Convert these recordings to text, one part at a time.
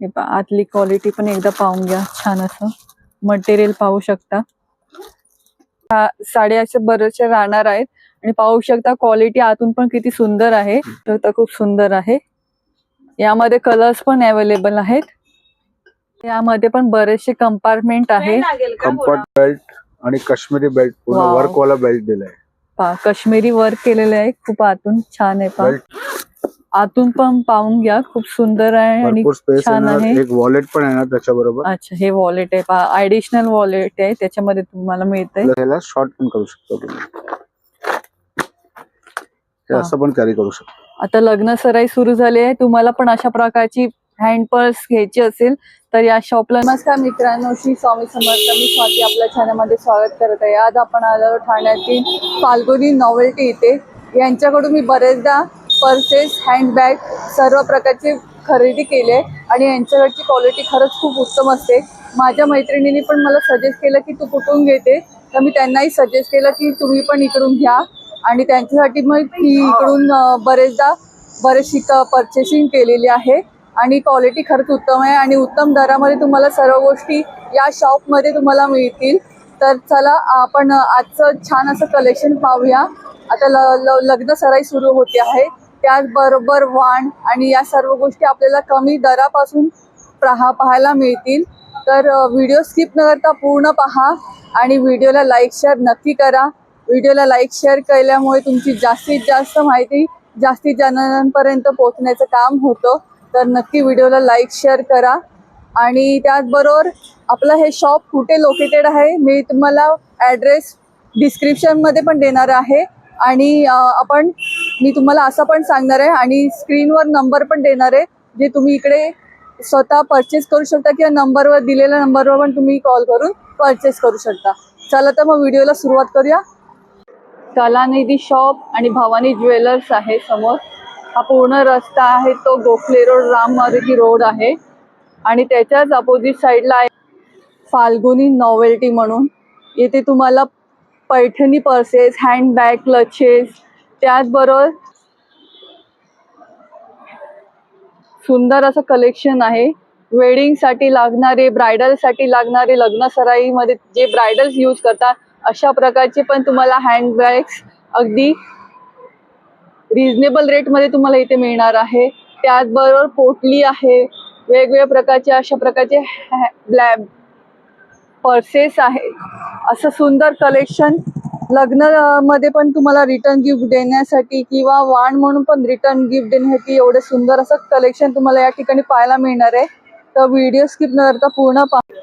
हे पहा, आतली क्वालिटी पण एकदा पाहून घ्या छान असं. मटेरियल पाहू शकता. हा, साड्या अशा बरेचशा राहणार आहेत. आणि पाहू शकता क्वालिटी आतून पण किती सुंदर आहे. तर तर खूप सुंदर आहे. यामध्ये कलर्स पण अवेलेबल आहेत. यामध्ये पण बरेचसे कंपार्टमेंट आहे कम्फर्ट बेल्ट आणि काश्मीरी बेल्ट पूर्ण. वर्क वाला बेल्ट दिलाय. पहा काश्मीरी वर्क केलेलं आहे. खूप आतून छान आहे पहा. बेल्ट आतून पण पाहून घ्या. खूप सुंदर आहे आणि छान आहे. एक वॉलेट पण येणार त्याच्याबरोबर? अच्छा हे वॉलेट आहे. पहा ऍडिशनल वॉलेट आहे. त्याच्यामध्ये तुम्हाला मिळतंय. शॉर्ट पण करू शकतो. असं पण कॅरी करू शकतो. आता लग्न सराई सुरू झाली आहे. तुम्हाला पण अशा प्रकारची हँड पर्स घ्यायची असेल तर या शॉपला नमस्कार मित्रांनो श्री स्वामी समर्थ. मी स्वाती आपल्या चॅनलमध्ये स्वागत करत आहे. आज आपण आलो ठाण्यातील फाल्गुनी नॉवेल्टी इथे. यांच्याकडून मी बरेचदा पर्सेस हँडबॅग सर्व प्रकारचे खरेदी केले आणि यांच्याकडची क्वालिटी खरंच खूप उत्तम असते. माझ्या मैत्रिणीने पण मला सजेस्ट केलं की तू कुठून घेते? तर मी त्यांनाही सजेस्ट केलं की तुम्ही पण इकडून घ्या. आणि त्यांच्यासाठी मग मी इकडून बरेचदा बरेचशी क पर्चेसिंग केलेली आहे. आणि क्वालिटी खरंच उत्तम आहे. आणि उत्तम दरामध्ये तुम्हाला सर्व गोष्टी या शॉपमध्ये तुम्हाला मिळतील. तर चला आपण आजचं छान असं कलेक्शन पाहूया. आता ल ल लग्न सराई सुरू होते आहे. त्याचबरोबर वाण आणि या सर्व गोष्टी आपल्याला कमी दरापासून पहा पाहायला मिळतील. तर व्हिडिओ स्किप न करता पूर्ण पहा आणि व्हिडिओला लाईक शेअर नक्की करा. व्हिडिओला लाईक शेअर केल्यामुळे तुमची जास्तीत जास्त माहिती जास्तीत जणांपर्यंत पोहोचण्याचं काम होतं. तर नक्की व्हिडिओला लाईक शेअर करा. आणि त्याचबरोबर आपलं हे शॉप कुठे लोकेटेड आहे मी तुम्हाला ॲड्रेस डिस्क्रिप्शनमध्ये पण देणार आहे. आणि आपण मी तुम्हाला असं पण सांगणार आहे आणि स्क्रीनवर नंबर पण देणार आहे जे तुम्ही इकडे स्वतः परचेस करू शकता किंवा नंबरवर दिलेल्या नंबरवर पण तुम्ही कॉल करून परचेस करू शकता. चला तर मग व्हिडिओला सुरुवात करूया. कलानिधी शॉप आणि भवानी ज्वेलर्स आहे समोर. हा पूर्ण रस्ता आहे तो गोखले रोड राम मारुती रोड आहे. आणि त्याच्याच अपोजिट साईडला आहे फाल्गुनी नॉवेल्टी म्हणून. येथे तुम्हाला पैठणी पर्सेस हँडबॅग क्लचेस त्याचबरोबर सुंदर असं कलेक्शन आहे. वेडिंगसाठी लागणारे ब्रायडलसाठी लागणारे लग्न सराईमध्ये जे ब्रायडल्स यूज करतात अशा प्रकारचे पण तुम्हाला हँडबॅग्स अगदी रिजनेबल रेटमध्ये तुम्हाला इथे मिळणार आहे. त्याचबरोबर पोटली आहे. वेगवेगळ्या प्रकारचे अशा प्रकारचे ब्लॅब पर्सेस आहे. असं सुंदर कलेक्शन लग्नमध्ये पण तुम्हाला रिटर्न गिफ्ट देण्यासाठी किंवा वाण म्हणून पण रिटर्न गिफ्ट देण्यासाठी एवढं सुंदर असं कलेक्शन तुम्हाला या ठिकाणी पाहायला मिळणार आहे. तर व्हिडिओ स्किप न करता पूर्ण पाहू.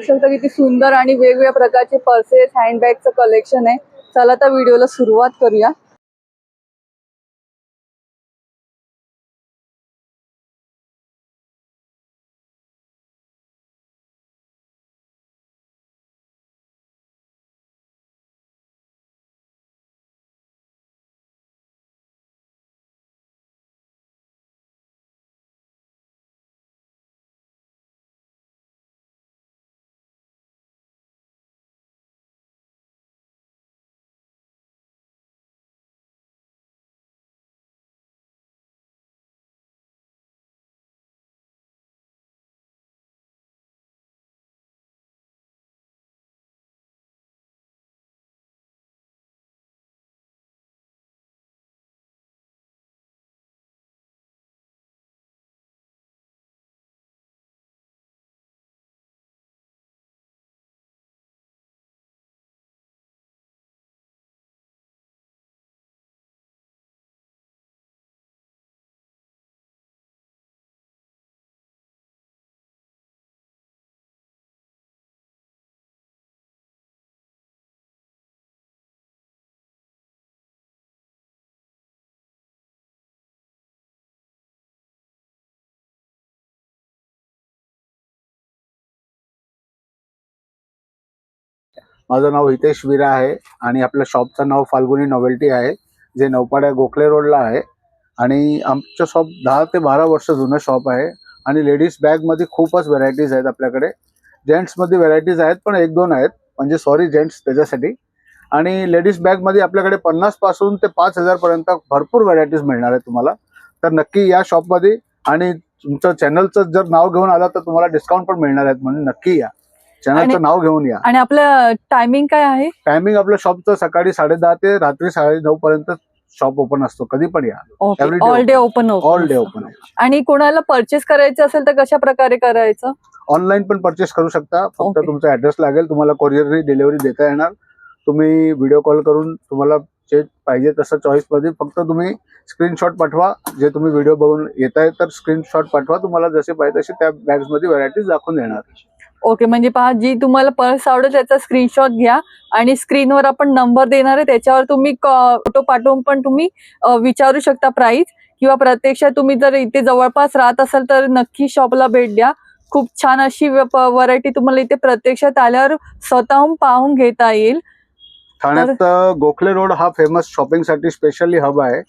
शकता किती सुंदर आणि वेगवेगळ्या प्रकारचे पर्सेस हँडबॅगचं कलेक्शन आहे. चला तर व्हिडिओला सुरुवात करूया. माझं नाव हितेश विरा आहे आणि आपल्या शॉपचं नाव फाल्गुनी नॉवेल्टी आहे जे नौपाड्या गोखले रोडला आहे. आणि आमचं शॉप दहा ते बारा वर्ष जुनं शॉप आहे आणि लेडीज बॅगमध्ये खूपच व्हरायटीज आहेत आपल्याकडे. जेंट्समध्ये व्हरायटीज आहेत पण एक दोन आहेत. म्हणजे सॉरी जेंट्स त्याच्यासाठी. आणि लेडीज बॅगमध्ये आपल्याकडे पन्नासपासून ते पाच हजारपर्यंत भरपूर व्हरायटीज मिळणार आहेत तुम्हाला. तर नक्की या शॉपमध्ये आणि तुमचं चॅनलचं जर नाव घेऊन आला तर तुम्हाला डिस्काउंट पण मिळणार आहेत म्हणून नक्की या. चॅनलचं नाव घेऊन या. आणि आपलं टायमिंग काय आहे? टायमिंग आपल्या शॉपचं सकाळी साडेदहा ते रात्री साडे नऊ पर्यंत शॉप ओपन असतो. कधी पण या. All day open all day open आहे आणि कोणाला परचेस करायचं असेल तर कशा प्रकारे करायचं? ऑनलाईन पण परचेस करू शकता. फक्त. तुमचा ऍड्रेस लागेल. तुम्हाला कोरिअर डिलिव्हरी देता येणार. तुम्ही व्हिडिओ कॉल करून तुम्हाला जे पाहिजे तसं चॉईसमध्ये फक्त तुम्ही स्क्रीनशॉट पाठवा. जे तुम्ही व्हिडिओ बघून येत आहे तर स्क्रीनशॉट पाठवा. तुम्हाला जसे पाहिजे तसे त्या बॅग्समध्ये व्हरायटीज दाखवून देणार. ओके म्हणजे पहा जी तुम्हाला पर्स आवडेल त्याचा स्क्रीनशॉट घ्या आणि स्क्रीनवर आपण नंबर देणार आहे त्याच्यावर तुम्ही फोटो पाठवून पण तुम्ही विचारू शकता प्राइस किंवा प्रत्यक्षात तुम्ही जर इथे जवळपास राहत असाल तर नक्की शॉपला भेट द्या. खूप छान अशी व्हरायटी तुम्हाला इथे प्रत्यक्षात आल्यावर स्वतःहून पाहून घेता येईल. ठाण्यात गोखले रोड हा फेमस शॉपिंगसाठी स्पेशली हब आहे.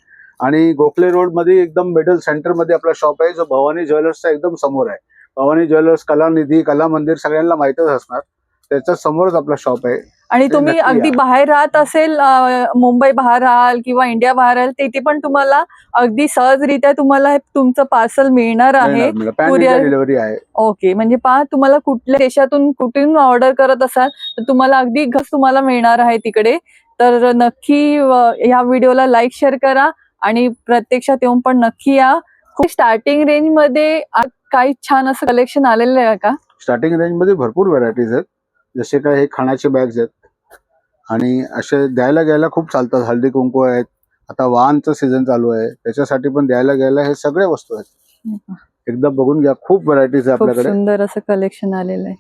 आणि गोखले रोडमध्ये एकदम मिडल सेंटरमध्ये आपला शॉप आहे जो भवानी ज्वेलर्सच्या एकदम समोर आहे. भवानी ज्वेलर्स कलानिधी कला मंदिर सगळ्यांना माहितच असणार. त्याच्या समोरच आपला शॉप आहे. आणि तुम्ही अगदी या. बाहेर राहत असेल मुंबई बाहेर राहाल किंवा इंडिया बाहेर राहाल तिथे पण तुम्हाला अगदी सहजरित्या तुम्हाला हे तुमचं पार्सल मिळणार आहे. डिलिव्हरी आहे. ओके म्हणजे पहा तुम्हाला कुठल्या देशातून कुठून ऑर्डर करत असाल तर तुम्हाला अगदी घस तुम्हाला मिळणार आहे तिकडे. तर नक्की ह्या व्हिडिओला लाईक शेअर करा आणि प्रत्यक्षात येऊन पण नक्की या. खूप स्टार्टिंग रेंजमध्ये आ- काही छान असं कलेक्शन आलेलं आहे का? स्टार्टिंग रेंजमध्ये भरपूर व्हरायटीज आहेत. जसे काय हे खाण्याचे बॅग्स आहेत. आणि असे द्यायला घ्यायला खूप चालतात. हळदी कुंकू आहेत. आता वाहनचं सीझन चालू आहे. त्याच्यासाठी पण द्यायला घ्यायला हे सगळे वस्तू आहेत. एकदा बघून घ्या. खूप व्हरायटीज आहे आपल्याकडे. सुंदर असं कलेक्शन आलेलं आहे.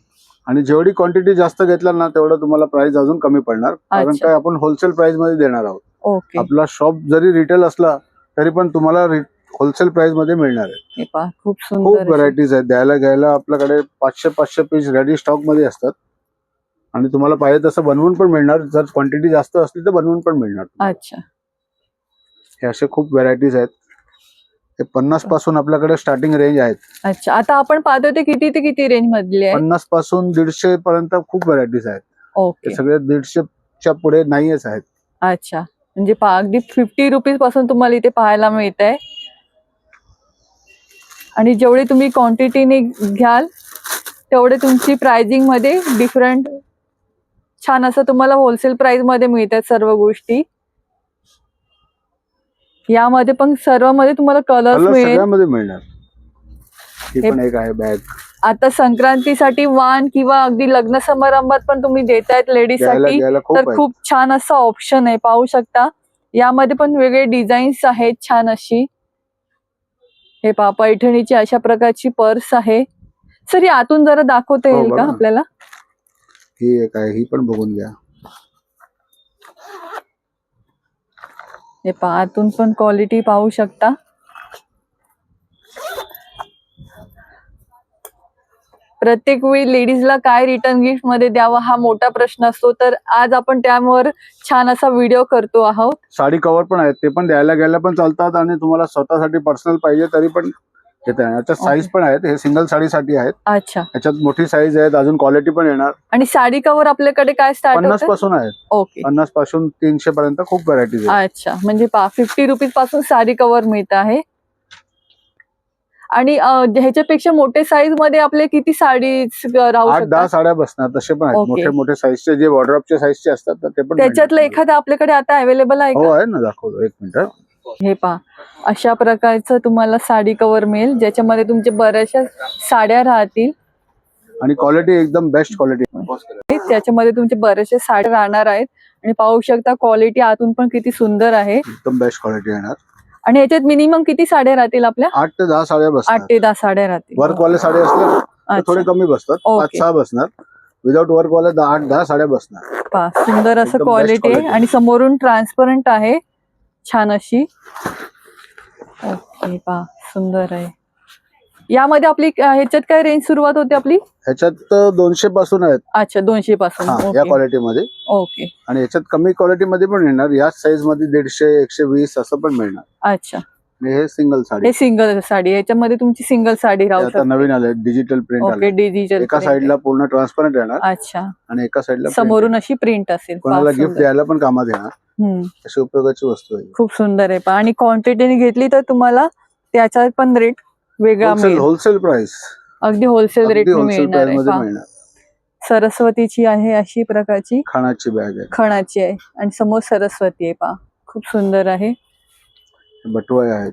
आणि जेवढी क्वांटिटी जास्त घेतला ना तेवढं तुम्हाला प्राइस अजून कमी पडणार. कारण. काय आपण होलसेल प्राइसमध्ये देणार आहोत. आपला शॉप जरी रिटेल असला तरी पण तुम्हाला होलसेल प्राइसमध्ये मिळणार आहे. हे पहा खूप खूप सुंदर अशी- व्हरायटीज आहेत. द्यायला घ्यायला आपल्याकडे पाचशे पाचशे पीस रेडी स्टॉकमध्ये असतात. आणि तुम्हाला पाहिजे तसं बनवून पण मिळणार. जर क्वांटिटी जास्त असली तर बनवून पण मिळणार अच्छा. हे असे खूप व्हरायटीज आहेत. हे पन्नासपासून आपल्याकडे स्टार्टिंग रेंज आहेत. अच्छा आता आपण पाहतोय ते किती ते किती रेंज मधली आहे? पन्नासपासून दीडशे पर्यंत खूप व्हरायटीज आहेत. ओके. सगळे दीडशेच्या पुढे नाहीच आहेत. अच्छा म्हणजे पहा अगदी फिफ्टी रुपीजपासून तुम्हाला इथे पाहायला मिळत आहे आणि जेवढी तुम्ही क्वांटिटीने घ्याल तेवढे तुमची प्राइसिंगमध्ये डिफरंट छान असं तुम्हाला होलसेल प्राइसमध्ये मिळतात सर्व गोष्टी. यामध्ये पण सर्वमध्ये तुम्हाला कलर्स कलर मिळेल. आता संक्रांतीसाठी वाण किंवा अगदी लग्न समारंभात पण तुम्ही देतायत लेडीजसाठी तर खूप छान असा ऑप्शन आहे पाहू शकता. यामध्ये पण वेगळे डिझाईन्स आहेत छान अशी. हे पहा पैठणीची अशा प्रकारची पर्स आहे. सर आतून जरा दाखवता हो, येईल का. आपल्याला? ही आहे ही पण बघून घ्या. हे पहा आतून पण क्वालिटी पाहू शकता. प्रत्येक वेळी लेडीजला काय रिटर्न गिफ्टमध्ये द्यावा हा मोठा प्रश्न असतो. तर आज आपण त्यावर छान असा व्हिडिओ करतो आहोत. साडी कव्हर पण आहेत ते पण द्यायला घ्यायला पण चालतात आणि तुम्हाला स्वतःसाठी पर्सनल पाहिजे तरी पण घेता येणार. याच्यात साईज पण आहेत हे सिंगल साडीसाठी आहेत. अच्छा. याच्यात मोठी साईज आहेत अजून क्वालिटी पण येणार. आणि साडी कव्हर आपल्याकडे काय स्टार्ट पन्नास होतं पासून आहेत ओके पन्नासपासून तीनशे पर्यंत खूप व्हरायटीज आहेत. अच्छा. म्हणजे फिफ्टी रुपीजपासून साडी कव्हर मिळत आहे. आणि ह्याच्यापेक्षा मोठे साईजमध्ये आपले किती साडी राहू आठ दहा साड्या बसणार तसे पण आहेत. मोठे मोठे साईजचे जे वॉर्ड्रॉपचे साईजचे असतात ते पण त्याच्यातलं. एखादं आपल्याकडे आता अवेलेबल आहे हो आहे ना दाखवतो. एक मिनिट हे. पहा. अशा प्रकारचं तुम्हाला साडी कव्हर मिळेल ज्याच्यामध्ये तुमचे बऱ्याचशा साड्या राहतील. आणि क्वालिटी एकदम बेस्ट क्वालिटी त्याच्यामध्ये तुमचे बरेचसे साड्या राहणार आहेत. आणि पाहू शकता क्वालिटी आतून पण किती सुंदर आहे. एकदम बेस्ट क्वालिटी येणार. आणि ह्याच्यात मिनिमम किती साड्या राहतील आपल्या? आठ ते दहा साड्या आठ बसतात ते दहा साड्या राहतील. वर्क वाले साडे अच्छा. थोडे कमी बसतात. पाच सहा बसणार. विदाउट वर्क वाले दहा आठ दहा साड्या बसणार. सुंदर असं क्वालिटी आहे. आणि समोरून ट्रान्सपरंट आहे. छान अशी. ओके पहा सुंदर आहे. यामध्ये आपली ह्याच्यात काय रेंज सुरुवात होते आपली? ह्याच्यात दोनशे पासून आहेत. अच्छा दोनशे पासून. हा या ओके. क्वालिटी मध्ये. ओके. आणि याच्यात कमी क्वालिटी मध्ये पण येणार याच साईजमध्ये दीडशे एकशे वीस असं पण मिळणार. अच्छा. आणि हे सिंगल साडी. हे सिंगल साडी. याच्यामध्ये तुमची सिंगल साडी हे राहू आता शकते. नवीन आले डिजिटल प्रिंट ओके आले डिजिटल एका साईडला पूर्ण ट्रान्सपरंट येणार अच्छा. आणि एका साईडला समोरून अशी प्रिंट असेल. कोणाला गिफ्ट सुंदर. द्यायला पण कामात येणार. हम्म, अशी उपयोगाची वस्तू आहे. खूप सुंदर आहे पहा. आणि क्वांटिटीने घेतली तर तुम्हाला त्याचा पण रेट वेगळा होलसेल मिळेल. होलसेल प्राइस अगदी होलसेल रेट मिळणार आहे. सरस्वतीची आहे अशी प्रकारची खाणाची बॅग आहे. खणाची आहे. आणि समोर सरस्वती आहे पहा. खूप सुंदर आहे. बटवाय आहेत.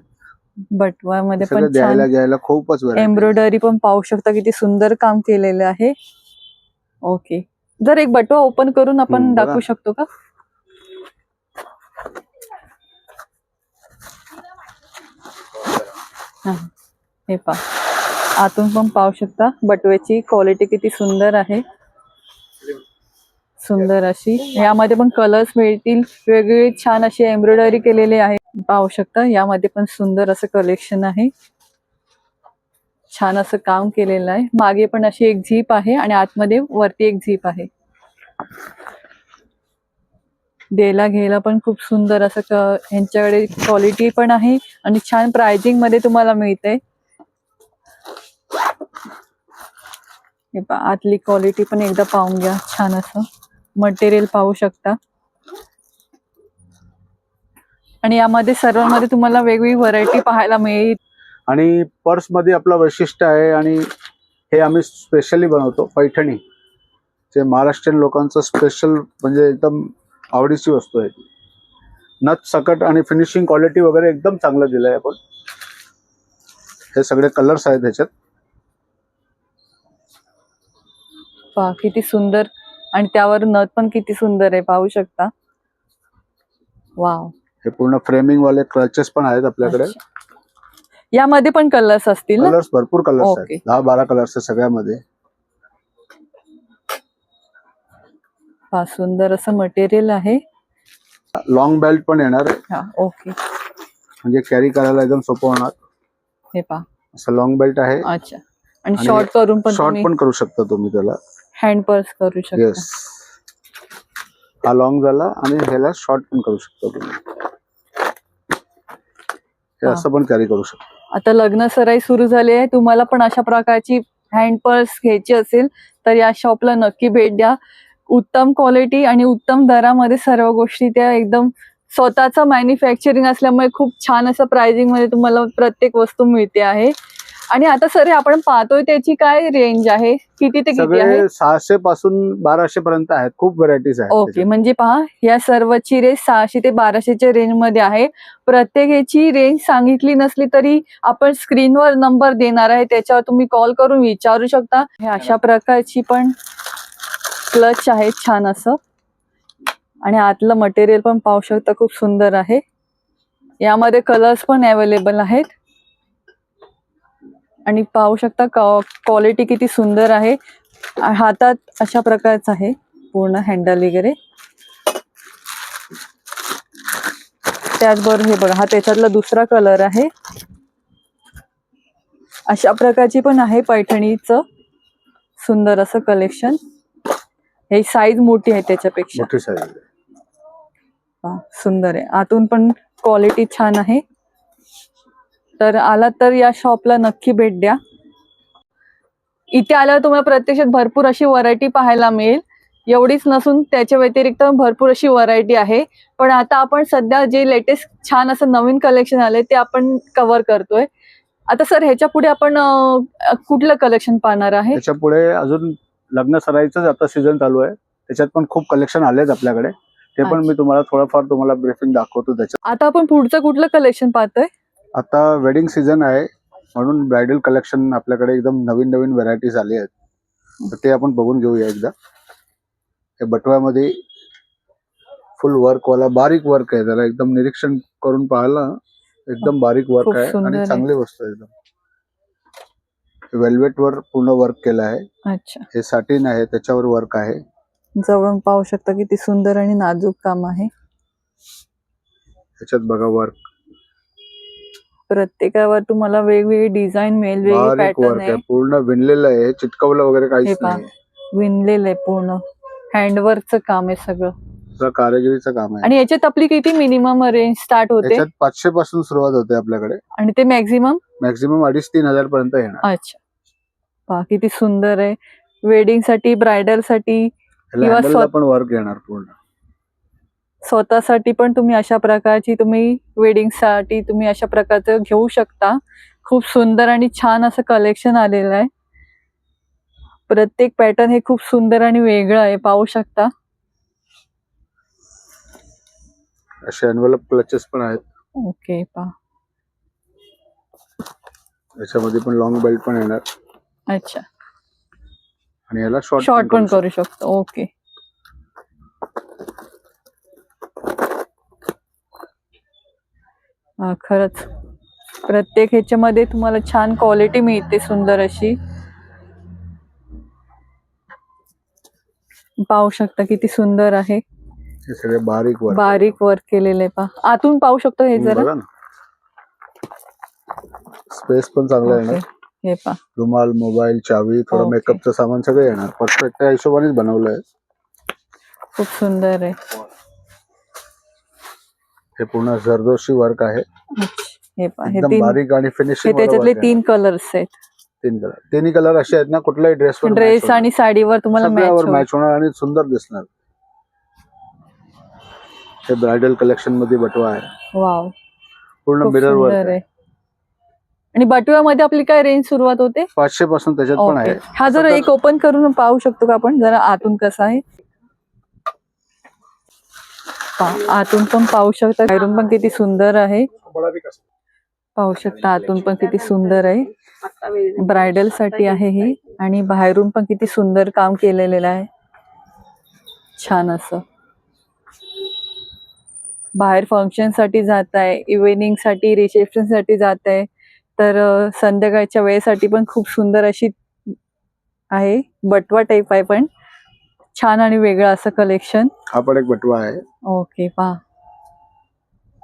बटवामध्ये पण द्यायला घ्यायला खूपच. एम्ब्रॉयडरी पण पाहू शकता किती सुंदर काम केलेलं आहे. ओके जर एक बटवा ओपन करून आपण. दाखवू शकतो का? हा, हे पा आतून पण पाहू शकता. बटव्याची क्वालिटी किती सुंदर आहे. सुंदर अशी. यामध्ये पण कलर्स मिळतील. वेगळी छान अशी एम्ब्रॉयडरी केलेली आहे. पाहू शकता. यामध्ये पण सुंदर असं कलेक्शन आहे. छान असं काम केलेलं आहे. मागे पण अशी एक झीप आहे आणि आतमध्ये वरती एक झीप आहे. द्यायला घ्यायला पण खूप सुंदर असं यांच्याकडे क्वालिटी पण आहे आणि छान प्राइजिंगमध्ये तुम्हाला मिळते हे पा आतली क्वालिटी पण एकदा पाहून घ्या छान असं. मटेरियल पाहू शकता. आणि यामध्ये सर्वांमध्ये तुम्हाला वेगवेगळी व्हरायटी पाहायला मिळेल. आणि पर्समध्ये आपलं वैशिष्ट्य आहे आणि हे आम्ही स्पेशली बनवतो पैठणी. जे महाराष्ट्रीयन लोकांचं स्पेशल म्हणजे एकदम आवडीची वस्तू आहे. नथ सकट आणि फिनिशिंग क्वालिटी वगैरे एकदम चांगलं दिलं आहे आपण. हे सगळे कलर्स आहेत ह्याच्यात. पहा किती सुंदर आणि त्यावर नथ पण किती सुंदर आहे पाहू शकता. वाव. हे पूर्ण फ्रेमिंग वाले क्रचेस पण आहेत आपल्याकडे. यामध्ये पण कलर्स असतील कलर्स भरपूर कलर्स. आहेत. दहा बारा कलर्स आहेत सगळ्यामध्ये. सुंदर असं मटेरियल आहे. लॉंग बेल्ट पण येणार. हा ओके. म्हणजे कॅरी करायला एकदम सोपं होणार. हे पहा असं लॉंग बेल्ट आहे. अच्छा. आणि शॉर्ट करून पण शॉर्ट पण करू शकता तुम्ही त्याला. हँड पर्स करू शकता. येस हा लॉंग झाला आणि ह्याला शॉर्ट पण करू शकता तुम्ही. हे हा. असं पण कॅरी करू शकता. आता लग्न सराई सुरू झाली आहे. तुम्हाला पण अशा प्रकारची हँड पर्स घ्यायची असेल तर या शॉपला नक्की भेट द्या. उत्तम क्वालिटी आणि उत्तम दरामध्ये सर्व गोष्टी त्या एकदम स्वतःचं मॅन्युफॅक्चरिंग असल्यामुळे खूप छान असं प्राइसिंगमध्ये तुम्हाला प्रत्येक वस्तू मिळते आहे. आणि आता सर हे आपण पाहतोय त्याची काय रेंज आहे? किती ते किती आहे? सगळे सहाशे पासून बाराशे पर्यंत आहेत. खूप व्हरायटीज आहेत ओके त्याच्यात. म्हणजे पहा या सर्वची रेंज सहाशे ते बाराशेच्या रेंजमध्ये आहे. प्रत्येकाची रेंज सांगितली नसली तरी आपण स्क्रीनवर नंबर देणार आहे. त्याच्यावर तुम्ही कॉल करून विचारू शकता. हे अशा प्रकारची पण क्लच आहे छान असं. आणि आतलं मटेरियल पण पाहू शकता खूप सुंदर आहे. यामध्ये कलर्स पण अवेलेबल आहेत. आणि पाहू शकता क्वालिटी किती सुंदर आहे. हातात अशा प्रकारचं आहे पूर्ण हँडल वगैरे. त्याचबरोबर हे बघा हा त्याच्यातला दुसरा कलर आहे. अशा प्रकारची पण आहे पैठणीचं सुंदर असं कलेक्शन हे साईज मोठी आहे त्याच्यापेक्षा. सुंदर आहे. आतून पण क्वालिटी छान आहे. तर आला तर या शॉपला नक्की भेट द्या. इथे आल्यावर तुम्हाला प्रत्यक्षात भरपूर अशी व्हरायटी पाहायला मिळेल. एवढीच नसून त्याच्या व्यतिरिक्त भरपूर अशी व्हरायटी आहे. पण आता आपण सध्या जे लेटेस्ट छान असं नवीन कलेक्शन आले ते आपण कव्हर करतोय. आता सर ह्याच्या पुढे आपण कुठलं कलेक्शन पाहणार आहे? त्याच्या पुढे अजून लग्न सराईचंच आता सीझन चालू आहे. त्याच्यात पण खूप कलेक्शन आलेत आपल्याकडे. ते पण मी. तुम्हाला थोडंफार तुम्हाला ब्रीफिंग दाखवतो त्याच्यात. आता आपण पुढचं कुठलं कलेक्शन पाहतोय? आता वेडिंग सीझन आहे म्हणून ब्रायडल कलेक्शन आपल्याकडे एकदम नवीन नवीन व्हरायटीज आली आहेत. तर ते आपण बघून घेऊया एकदा. हे बटव्यामध्ये फुल वर्क वाला बारीक वर्क आहे. त्याला एकदम निरीक्षण करून पाहिलं एकदम बारीक वर्क आहे आणि. चांगली वस्तू आहे एकदम. वेल्वेट वर पूर्ण वर्क केलं आहे. हे साटिन आहे त्याच्यावर वर्क आहे. जवळून पाहू शकता किती सुंदर आणि नाजूक काम आहे. त्याच्यात बघा वर्क प्रत्येकावर तुम्हाला वेगवेगळी डिझाईन मिळेल बारीक पॅटर्न वर्क आहे. आहे पूर्ण विणलेलं आहे चिटकवलं वगैरे हे काहीच पहा. नाही विणलेलं आहे पूर्ण. हँडवर्कचं काम आहे सगळं. सगळं कारागिरीचं काम आहे. आणि याच्यात आपली किती मिनिमम रेंज स्टार्ट होते? पाचशे पासून सुरुवात होते आपल्याकडे. आणि ते मॅक्झिमम मॅक्झिमम अडीच तीन हजार पर्यंत येणार. अच्छा. पहा किती सुंदर आहे. वेडिंगसाठी ब्रायडलसाठी किंवा पण वर्क येणार पूर्ण. स्वतःसाठी पण तुम्ही अशा प्रकारची तुम्ही वेडिंगसाठी तुम्ही अशा प्रकारचं घेऊ शकता. खूप सुंदर आणि छान असं कलेक्शन आलेलं आहे. प्रत्येक पॅटर्न हे खूप सुंदर आणि वेगळं आहे पाहू शकता. असे एनवेलप क्लचेस पण आहेत. ओके पा याच्यामध्ये पण लॉंग बेल्ट पण येणार. अच्छा. आणि याला शॉर्ट शॉर्ट पण करू शकतो. ओके. खरंच. प्रत्येक ह्याच्यामध्ये तुम्हाला छान क्वालिटी मिळते सुंदर अशी. पाहू शकता किती सुंदर आहे. सगळे बारीक वर बारीक वर्क केलेलं पा आतून पाहू शकतो हे जरा? स्पेस पण चांगला. येणार हे पा रुमाल मोबाईल चावी थोडं. मेकअपचं सामान सगळं येणार. परफेक्ट त्या हिशोबानेच बनवलंय. खूप सुंदर आहे. हे पूर्ण जरदोशी वर्क आहे. हे हे एकदम तीन बारीक आणि हे फिनिशिंग त्याच्यातले तीन कलर्स आहेत. तीन कलर तिन्ही कलर असे आहेत ना कुठल्याही ड्रेस ड्रेस आणि साडीवर तुम्हाला मॅच मॅच होणार. आणि सुंदर दिसणार. हे ब्रायडल कलेक्शनमध्ये बटवा आहे. वाव पूर्ण खूप मिरर वर्क सुंदर आहे. आहे. आणि बटव्यामध्ये आपली काय रेंज सुरुवात होते? पाचशे पासून त्याच्यात पण. आहे. हा जरा एक ओपन करून पाहू शकतो का आपण? जरा आतून कसा आहे? पहा, आतून पण पाहू शकता. बाहेरून पण किती सुंदर आहे. पाहू शकता आतून पण किती सुंदर आहे. ब्रायडलसाठी आहे ही. आणि बाहेरून पण किती सुंदर काम केलेलं आहे. छान असं. बाहेर फंक्शनसाठी जात आहे इव्हिनिंगसाठी रिसेप्शनसाठी जात आहे तर संध्याकाळच्या वेळेसाठी पण खूप सुंदर अशी आहे. बटवा टाईप आहे पण. छान आणि वेगळं असं कलेक्शन हा पण एक बटवा आहे. ओके पहा.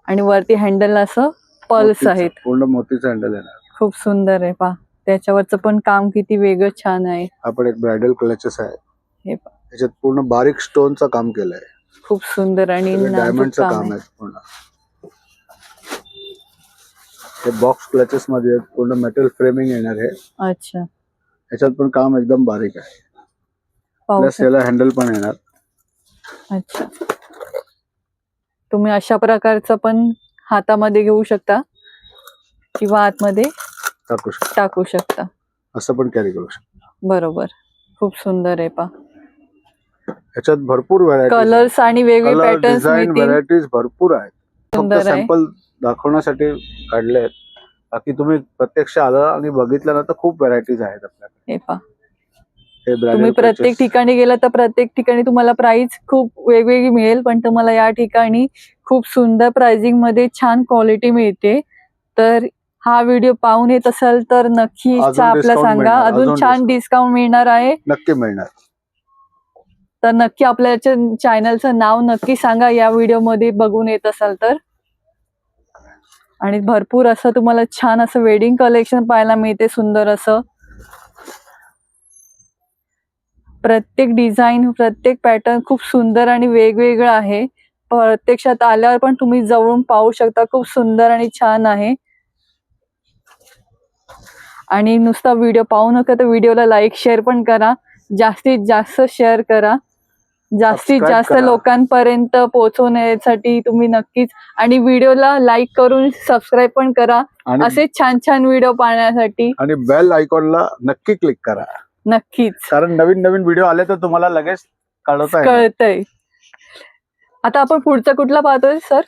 आणि वरती हँडल असं पल्स आहेत. पूर्ण मोतीचं हँडल येणार खूप सुंदर आहे पहा. त्याच्यावरचं पण काम किती वेगळं छान आहे. हा पण एक ब्रायडल क्लचेस आहे. हे. त्याच्यात पूर्ण बारीक स्टोनचं काम केलंय. खूप सुंदर आणि डायमंडचं काम आहे. आहे पूर्ण. हे बॉक्स क्लचेस मध्ये. पूर्ण मेटल फ्रेमिंग येणार आहे. अच्छा. ह्याच्यात पण काम एकदम बारीक आहे. प्लस याला हँडल पण येणार. अच्छा. तुम्ही अशा प्रकारचं पण हातामध्ये घेऊ शकता किंवा आतमध्ये टाकू शकतो. टाकू शकता. असं पण कॅरी करू शकतो. बरोबर. खूप सुंदर आहे पा. ह्याच्यात भरपूर कलर्स आणि वेगवेगळे मिळतील व्हरायटीज भरपूर आहेत. फक्त सॅम्पल दाखवण्यासाठी काढले आहेत बाकी तुम्ही प्रत्यक्ष आलं आणि बघितलं ना तर खूप व्हरायटीज आहेत आपल्याकडे. पा. तुम्ही प्रत्येक ठिकाणी गेला तर प्रत्येक ठिकाणी तुम्हाला प्राइस खूप वेगवेगळी मिळेल पण तुम्हाला या ठिकाणी खूप सुंदर प्राइसिंगमध्ये छान क्वालिटी मिळते. तर हा व्हिडिओ पाहून येत असाल तर नक्की discount सांगा. अजून छान. डिस्काउंट मिळणार आहे. नक्की मिळणार. तर नक्की आपल्या चॅनलचं नाव नक्की सांगा. या व्हिडिओमध्ये बघून येत असाल तर. आणि भरपूर असं तुम्हाला छान असं वेडिंग कलेक्शन पाहायला मिळते सुंदर असं. प्रत्येक डिझाईन प्रत्येक पॅटर्न खूप सुंदर आणि वेगवेगळं आहे. प्रत्यक्षात आल्यावर पण तुम्ही जवळून पाहू शकता खूप सुंदर आणि छान आहे. आणि नुसता व्हिडिओ पाहू नका तर व्हिडिओला लाईक शेअर पण करा. जास्तीत जास्त शेअर करा. जास्तीत जास्त. लोकांपर्यंत पोहोचवण्यासाठी तुम्ही नक्कीच आणि व्हिडिओला लाईक करून सबस्क्राईब पण करा. असे छान छान व्हिडिओ पाहण्यासाठी. आणि बेल आयकॉनला नक्की क्लिक करा. नक्कीच. कारण नवीन नवीन व्हिडिओ आले तर तुम्हाला लगेच कळवता येईल कळतंय. आता आपण पुढचा कुठला पाहतोय सर?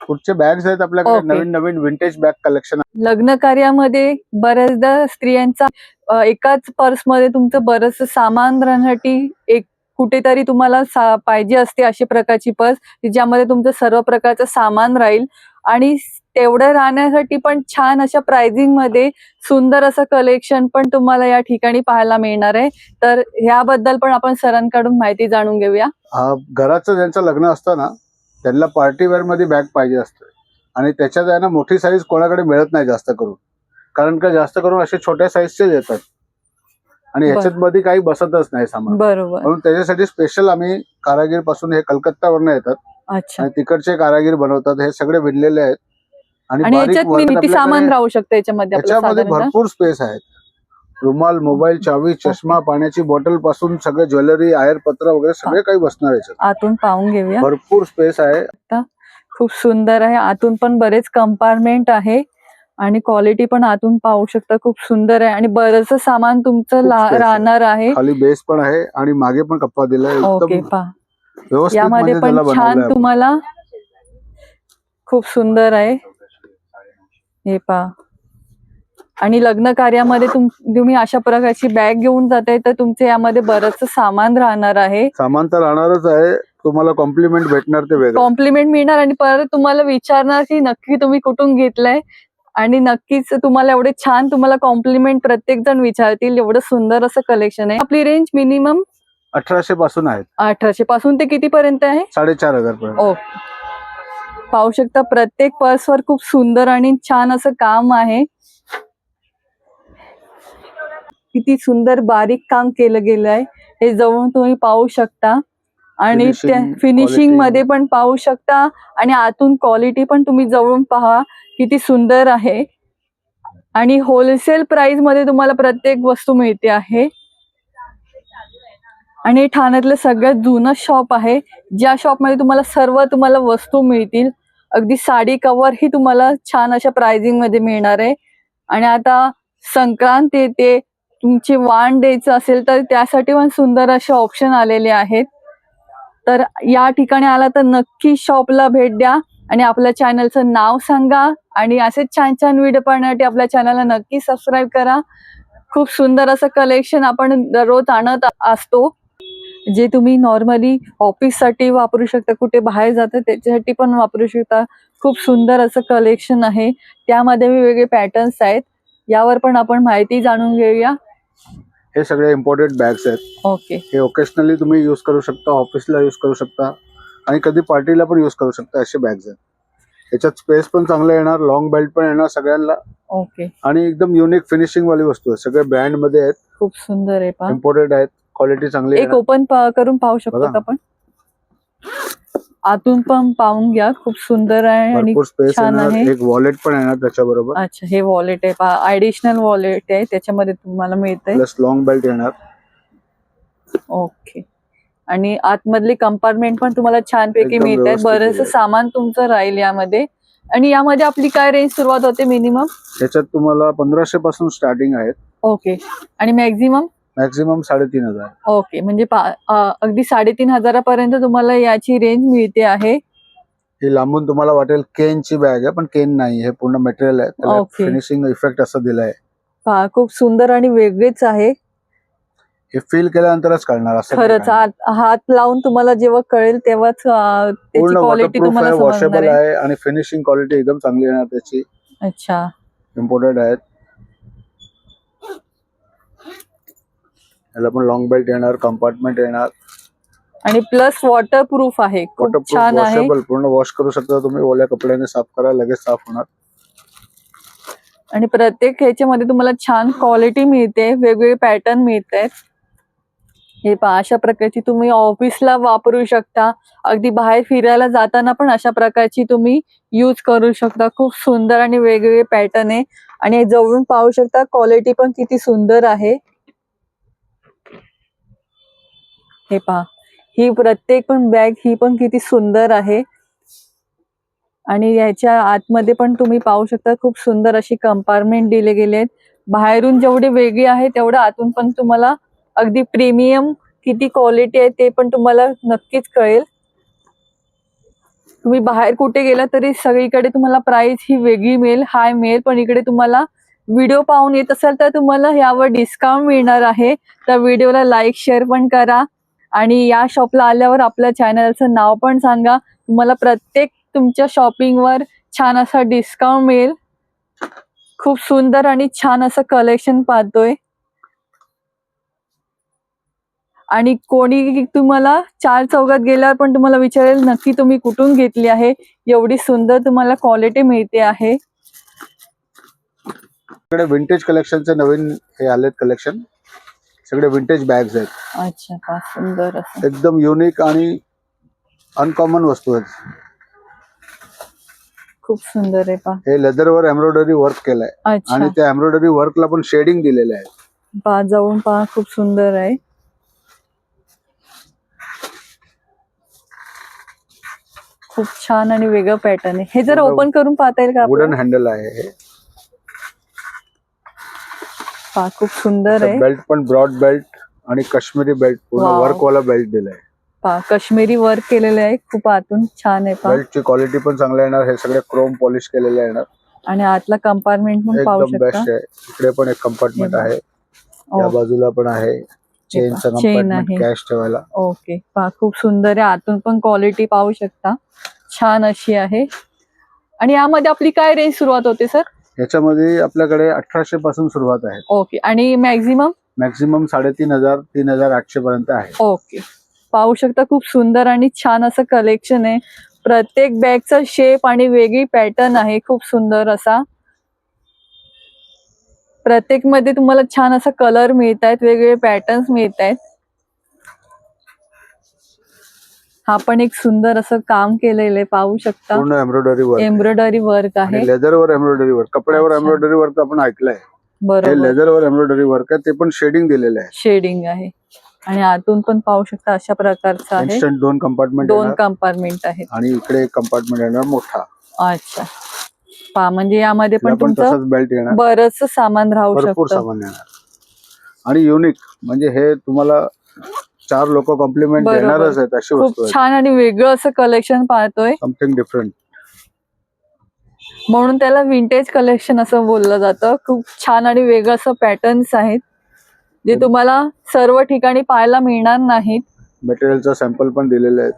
पुढचे बॅग्स आहेत आपल्याकडे Okay. नवीन नवीन विंटेज बॅग कलेक्शन लग्न कार्यामध्ये बऱ्याचदा स्त्रियांचा अ, एकाच पर्समध्ये तुमचं बरंचसं सामान राहण्यासाठी एक कुठेतरी तुम्हाला सा- पाहिजे असते अशी प्रकारची पर्स की ज्यामध्ये तुमचं सर्व प्रकारचं सामान राहील. आणि तेवढं राहण्यासाठी पण छान अशा प्राइसिंगमध्ये सुंदर असं कलेक्शन पण तुम्हाला या ठिकाणी पाहायला मिळणार आहे. तर ह्याबद्दल पण आपण सरांकडून माहिती जाणून घेऊया. घराचं ज्यांचं लग्न असतं ना त्यांना पार्टी वेअरमध्ये बॅग पाहिजे असते आणि त्याच्यात आहे ना मोठी साईज कोणाकडे मिळत नाही जास्त करून. कारण का जास्त करून असे छोट्या साईजचेच येतात आणि. ह्याच्यात मध्ये काही बसतच नाही सामान. बरोबर. म्हणून त्याच्यासाठी स्पेशल आम्ही कारागीरपासून हे कलकत्तावरनं येतात. आणि तिकडचे कारागीर बनवतात. हे सगळे विणलेले आहेत. आणि याच्यात किती सामान राहू शकतं याच्यामध्ये याच्यामध्ये भरपूर स्पेस आहेत रुमाल मोबाईल चावी चष्मा पाण्याची बॉटलपासून सगळे ज्वेलरी आयर पत्र वगैरे सगळे काही बसणार आहे याच्यात. आतून पाहून घेऊया. भरपूर स्पेस आहे. खूप सुंदर आहे. आतून पण बरेच कंपार्टमेंट आहे. आणि क्वालिटी पण आतून पाहू शकता. खूप सुंदर आहे. आणि बरंच सामान तुमचं. राहणार आहे. खाली बेस पण आहे. आणि मागे पण कप्पा दिलाय. ओके व्यवस्थित यामध्ये मध्ये पण छान तुम्हाला खूप सुंदर आहे. हे पहा. आणि लग्न कार्यामध्ये तुम तुम्ही अशा प्रकारची बॅग घेऊन जाताय तर तुमचे यामध्ये बरंच सामान राहणार आहे. सामान तर राहणारच आहे. तुम्हाला कॉम्प्लिमेंट भेटणार ते वेगळं. कॉम्प्लिमेंट मिळणार आणि परत तुम्हाला विचारणार की नक्की तुम्ही कुठून घेतलंय? आणि नक्कीच तुम्हाला एवढे छान तुम्हाला कॉम्प्लिमेंट प्रत्येक जण विचारतील. एवढं सुंदर असं कलेक्शन आहे. आपली रेंज मिनिमम अठराशे पासून आहेत अठराशे पासून ते किती पर्यंत आहे? साडेचार हजार पर्यंत. ओके पाहू शकता प्रत्येक पर्सवर खूप सुंदर आणि छान असं काम आहे. किती सुंदर बारीक काम केलं गेलं आहे हे जवळून तुम्ही पाहू शकता. आणि फिनिशिंग. मध्ये पण पाहू शकता. आणि आतून क्वालिटी पण तुम्ही जवळून पहा. किती सुंदर आहे. आणि होलसेल प्राइसमध्ये तुम्हाला प्रत्येक वस्तू मिळते आहे. आणि ठाण्यातलं सगळ्यात जुनं शॉप आहे. ज्या शॉपमध्ये तुम्हाला सर्व तुम्हाला वस्तू मिळतील. अगदी साडी कवर ही तुम्हाला छान अशा प्राइसिंगमध्ये मिळणार आहे. आणि आता संक्रांत येते तुमची वाण द्यायचं असेल तर त्यासाठी पण सुंदर असे ऑप्शन आलेले आहेत. तर या ठिकाणी आला तर नक्की शॉपला भेट द्या आणि आपल्या चॅनलचं नाव सांगा. आणि असेच छान छान व्हिडिओ पाहण्यासाठी आपल्या चॅनलला नक्की सबस्क्राईब करा. खूप सुंदर असं कलेक्शन आपण दररोज आणत असतो. जे तुम्ही नॉर्मली ऑफिससाठी वापरू शकता कुठे बाहेर जाता त्याच्यासाठी पण वापरू शकता. खूप सुंदर असं कलेक्शन आहे. त्यामध्ये वेगवेगळे पॅटर्न्स आहेत. यावर पण आपण माहिती जाणून घेऊया. हे सगळे इम्पोर्टेड बॅग्स आहेत. ओके हे ओकेशनली तुम्ही युज करू शकता ऑफिसला युज करू शकता. आणि कधी पार्टीला पण युज करू शकता असे बॅग्स आहेत. याच्यात स्पेस पण चांगलं येणार लॉंग बेल्ट पण येणार सगळ्यांना. ओके आणि एकदम युनिक फिनिशिंग वाली वस्तू आहे सगळे ब्रँडमध्ये आहेत. खूप सुंदर आहे पहा. इम्पोर्टेड आहेत. क्वालिटी चांगली एक. ओपन करून पाहू शकतो आपण. आतून पण पाहून घ्या. खूप सुंदर आहे आणि छान आहे. एक वॉलेट पण येणार त्याच्याबरोबर? अच्छा हे वॉलेट आहे. पहा ऍडिशनल वॉलेट आहे. त्याच्यामध्ये तुम्हाला मिळतंय. प्लस लॉंग बेल्ट येणार. ओके आणि आतमधले कंपार्टमेंट पण तुम्हाला छानपैकी मिळत बरंचसं दिलंय. सामान तुमचं राहील यामध्ये. आणि यामध्ये आपली काय रेंज सुरुवात होते मिनिमम त्याच्यात तुम्हाला पंधराशे पासून स्टार्टिंग आहेत. ओके आणि मॅक्झिमम मॅक्झिमम साडेतीन हजार. ओके म्हणजे अगदी साडेतीन हजारापर्यंत तुम्हाला याची रेंज मिळते आहे. ही लांबून तुम्हाला वाटेल केनची बॅग आहे पण केन नाही हे पूर्ण मटेरियल आहे. फिनिशिंग इफेक्ट असं दिलाय. पहा खूप सुंदर आणि वेगळीच आहे. हे फील केल्यानंतरच कळणार असं खरंच. हात लावून तुम्हाला जेव्हा कळेल तेव्हाच त्याची क्वालिटी तुम्हाला वॉशेबल आहे. आहे आणि फिनिशिंग क्वालिटी एकदम चांगली येणार त्याची. अच्छा. इम्पोर्टेड आहेत. याला पण लॉंग बेल्ट येणार कंपार्टमेंट येणार. आणि प्लस वॉटर प्रूफ आहे. खूप वॉटरप्रूफ छान आहे. वॉशेबल पूर्ण वॉश करू शकता तुम्ही. ओल्या कपड्याने साफ करा लगेच साफ होणार. आणि प्रत्येक ह्याच्यामध्ये तुम्हाला छान क्वालिटी मिळते वेगवेगळे पॅटर्न मिळत. आहेत हे पहा अशा प्रकारची तुम्ही ऑफिसला वापरू शकता. अगदी बाहेर फिरायला जाताना पण अशा प्रकारची तुम्ही यूज करू शकता. खूप सुंदर आणि वेगवेगळे पॅटर्न आहे. आणि जवळून पाहू शकता क्वालिटी पण किती सुंदर आहे. हे पहा. ही प्रत्येक पण बॅग ही पण किती सुंदर आहे. आणि याच्या आतमध्ये पण तुम्ही पाहू शकता खूप सुंदर अशी कंपार्टमेंट दिले गेले आहेत. बाहेरून जेवढे वेगळी आहे तेवढं आतून पण तुम्हाला अगदी प्रीमियम किती क्वालिटी आहे ते पण तुम्हाला नक्कीच कळेल. तुम्ही बाहेर कुठे गेला तरी सगळीकडे तुम्हाला प्राइस ही वेगळी मिळेल हाय मिळेल पण इकडे तुम्हाला व्हिडिओ पाहून येत असाल तर तुम्हाला यावर डिस्काउंट मिळणार आहे. तर व्हिडिओला लाईक शेअर पण करा. आणि या शॉपला आल्यावर आपल्या चॅनलचं नाव पण सांगा. तुम्हाला प्रत्येक तुमच्या शॉपिंगवर छान असा डिस्काउंट मिळेल. खूप सुंदर आणि छान असं कलेक्शन पाहतोय. आणि कोणी तुम्हाला चार चौकात गेल्यावर पण तुम्हाला विचारेल नक्की तुम्ही कुठून घेतली आहे? एवढी सुंदर तुम्हाला क्वालिटी मिळते आहे. विंटेज कलेक्शनचे नवीन हे आलेत कलेक्शन सगळे विंटेज बॅग्स आहेत. अच्छा सुंदर असं. एकदम युनिक आणि अनकॉमन वस्तू आहेत. खूप सुंदर आहे हे लेदरवर एम्ब्रॉयडरी वर्क केलंय. आणि अच्छा त्या एम्ब्रॉयडरी वर्कला पण शेडिंग दिलेलं आहे पहा जाऊन पहा खूप सुंदर आहे. खूप छान आणि वेगळं पॅटर्न आहे. हे जर ओपन करून पाहता येईल का वुडन आपल्याला? हँडल आहे हे. पहा खूप सुंदर आहे. बेल्ट पण ब्रॉड बेल्ट आणि काश्मीरी बेल्ट पूर्ण Wow. वर्क वाला बेल्ट दिलाय. पहा काश्मीरी वर्क केलेलं आहे खूप आतून छान आहे बेल्टची क्वालिटी पण चांगली येणार हे सगळे क्रोम पॉलिश केलेले येणार. आणि आतला कंपार्टमेंट पण पाहू एकदम बेस्ट आहे. इकडे पण एक कंपार्टमेंट हे आहे. ओ, या बाजूला पण आहे. चेनचं chain कंपार्टमेंट आहे. कॅश ठेवायला. ओके पहा खूप सुंदर आहे. आतून पण क्वालिटी पाहू शकता. छान अशी आहे. आणि यामध्ये आपली काय रेंज सुरुवात होते सर याच्यामध्ये आपल्याकडे अठराशे पासून सुरुवात आहे. ओके. आणि मॅक्झिमम मॅक्झिमम साडेतीन हजार तीन हजार आठशे पर्यंत आहे. ओके. पाहू शकता खूप सुंदर आणि छान असं कलेक्शन आहे. प्रत्येक बॅगचा शेप आणि वेगळी पॅटर्न आहे. खूप सुंदर असा. प्रत्येकमध्ये तुम्हाला छान असा कलर मिळत आहेत वेगवेगळे पॅटर्न्स मिळत आहेत हा पण एक सुंदर असं काम केलेलं आहे पाहू शकता. पूर्ण एम्ब्रॉयडरी वर्क एम्ब्रॉयडरी वर्क आहे. लेदरवर एम्ब्रॉयडरी वर्क कपड्यावर अच्छा. एम्ब्रॉयडरी वर्क आपण ऐकलंय. हे बरोबर. लेदरवर एम्ब्रॉयडरी वर्क आहे ते पण शेडिंग दिलेलं आहे. शेडिंग आहे. आणि आतून पण पाहू शकता अशा प्रकारचं आहे. इन्स्टंट दोन कंपार्टमेंट दोन येणार. कंपार्टमेंट आहेत. आणि इकडे एक कंपार्टमेंट येणार मोठा. अच्छा. पहा म्हणजे यामध्ये पण पण तुमचं तसंच बेल्ट येणार. बरच सामान राहू भरपूर शकतं. सामान येणार. आणि युनिक म्हणजे हे तुम्हाला चार लोक कॉम्प्लिमेंट. देणारच आहेत अशी खूप वस्तू आहे छान आणि वेगळं असं कलेक्शन पाहतोय. समथिंग डिफरंट म्हणून त्याला विंटेज कलेक्शन असं बोललं जातं. खूप छान आणि वेगळं असं पॅटर्न्स आहेत जे तुम्हाला सर्व ठिकाणी पाहायला मिळणार नाहीत. मटेरियलचा सॅम्पल पण दिलेले आहेत.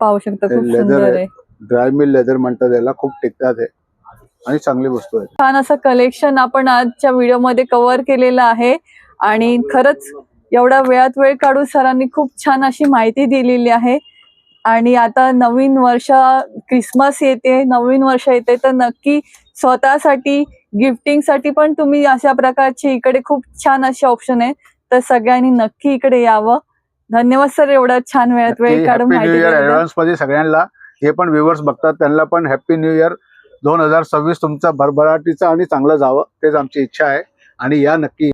पाहू शकता खूप सुंदर आहे. आहे. ड्राय मिल लेदर म्हणतात याला खूप टिकतात हे. आणि चांगली वस्तू आहे छान असं कलेक्शन आपण आजच्या व्हिडिओमध्ये कव्हर केलेलं आहे. आणि खरंच एवढा वेळात वेळ काढून सरांनी खूप छान अशी माहिती दिलेली आहे. आणि आता नवीन वर्ष क्रिसमस येते नवीन वर्ष येते तर नक्की स्वतःसाठी गिफ्टिंगसाठी पण तुम्ही अशा प्रकारचे इकडे खूप छान असे ऑप्शन आहे. तर सगळ्यांनी नक्की इकडे यावं. धन्यवाद सर एवढा छान वेळात वेळ काढून न्यू माहिती इयर. ऍडव्हान्समध्ये सगळ्यांना. हे पण व्ह्युअर्स बघतात त्यांना पण हॅपी न्यू इयर दोन हजार सव्वीस तुमचा भरभराटीचा आणि चांगलं जावं तेच आमची इच्छा आहे. आणि या नक्की